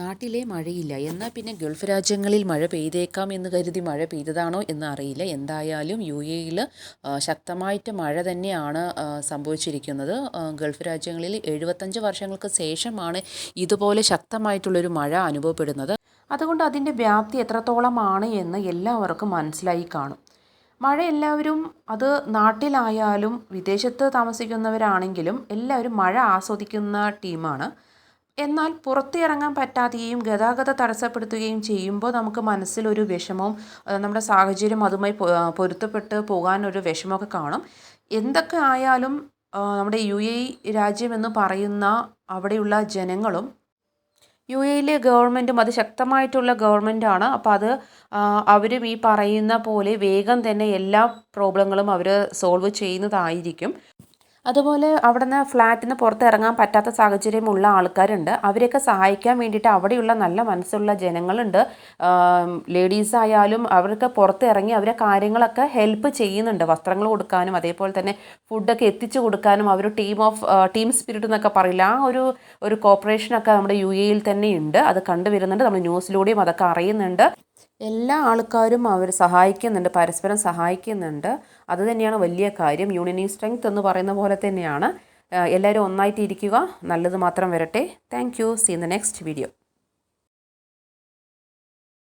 നാട്ടിലെ മഴയില്ല. എന്നാൽ പിന്നെ ഗൾഫ് രാജ്യങ്ങളിൽ മഴ പെയ്തേക്കാം എന്ന് കരുതി മഴ പെയ്തതാണോ എന്ന് അറിയില്ല എന്തായാലും യു എയിൽ ശക്തമായിട്ട് മഴ തന്നെയാണ് സംഭവിച്ചിരിക്കുന്നത്. ഗൾഫ് രാജ്യങ്ങളിൽ എഴുപത്തഞ്ച് വർഷങ്ങൾക്ക് ശേഷമാണ് ഇതുപോലെ ശക്തമായിട്ടുള്ളൊരു മഴ അനുഭവപ്പെടുന്നത്. അതുകൊണ്ട് അതിന്റെ വ്യാപ്തി എത്രത്തോളമാണ് എന്ന് എല്ലാവർക്കും മനസ്സിലായി കാണും. മഴ എല്ലാവരും അത് നാട്ടിലായാലും വിദേശത്ത് താമസിക്കുന്നവരാണെങ്കിലും എല്ലാവരും മഴ ആസ്വദിക്കുന്ന ടീമാണ്. എന്നാൽ പുറത്തിറങ്ങാൻ പറ്റാതെയും ഗതാഗതം തടസ്സപ്പെടുത്തുകയും ചെയ്യുമ്പോൾ നമുക്ക് മനസ്സിലൊരു വിഷമവും നമ്മുടെ സാഹചര്യം അതുമായി പൊരുത്തപ്പെട്ട് പോകാനൊരു വിഷമമൊക്കെ കാണും. എന്തൊക്കെ ആയാലും നമ്മുടെ യു എ രാജ്യമെന്ന് പറയുന്ന അവിടെയുള്ള ജനങ്ങളും യു എയിലെ ഗവൺമെന്റും അത് ശക്തമായിട്ടുള്ള ഗവൺമെന്റാണ് അപ്പോൾ അത് അവരും ഈ പറയുന്ന പോലെ വേഗം തന്നെ എല്ലാ പ്രോബ്ലങ്ങളും അവർ സോൾവ് ചെയ്യുന്നതായിരിക്കും. അതുപോലെ അവിടെ നിന്ന് ഫ്ലാറ്റിൽ നിന്ന് പുറത്തിറങ്ങാൻ പറ്റാത്ത സാഹചര്യമുള്ള ആൾക്കാരുണ്ട്. അവരെയൊക്കെ സഹായിക്കാൻ വേണ്ടിയിട്ട് അവിടെയുള്ള നല്ല മനസ്സുള്ള ജനങ്ങളുണ്ട്. ലേഡീസ് ആയാലും അവർക്ക് പുറത്തിറങ്ങി അവരെ കാര്യങ്ങളൊക്കെ ഹെൽപ്പ് ചെയ്യുന്നുണ്ട്. വസ്ത്രങ്ങൾ കൊടുക്കാനും അതേപോലെ തന്നെ ഫുഡൊക്കെ എത്തിച്ചു കൊടുക്കാനും അവർ ടീം ഓഫ് ടീം സ്പിരിറ്റ് എന്നൊക്കെ പറയില്ല. ആ ഒരു ഒരു കോപ്പറേഷനൊക്കെ നമ്മുടെ യു എയിൽ തന്നെ ഉണ്ട്. അത് കണ്ടുവരുന്നുണ്ട്. നമ്മൾ ന്യൂസിലൂടെയും അതൊക്കെ അറിയുന്നുണ്ട്. എല്ലാ ആൾക്കാരും അവർ സഹായിക്കുന്നുണ്ട് പരസ്പരം സഹായിക്കുന്നുണ്ട്. അത് തന്നെയാണ് വലിയ കാര്യം. യൂണിയൻ സ്ട്രെങ്ത് എന്ന് പറയുന്ന പോലെ തന്നെയാണ്. എല്ലാവരും ഒന്നായിട്ട് ഇരിക്കുക നല്ലത് മാത്രം വരട്ടെ. Thank you see the next video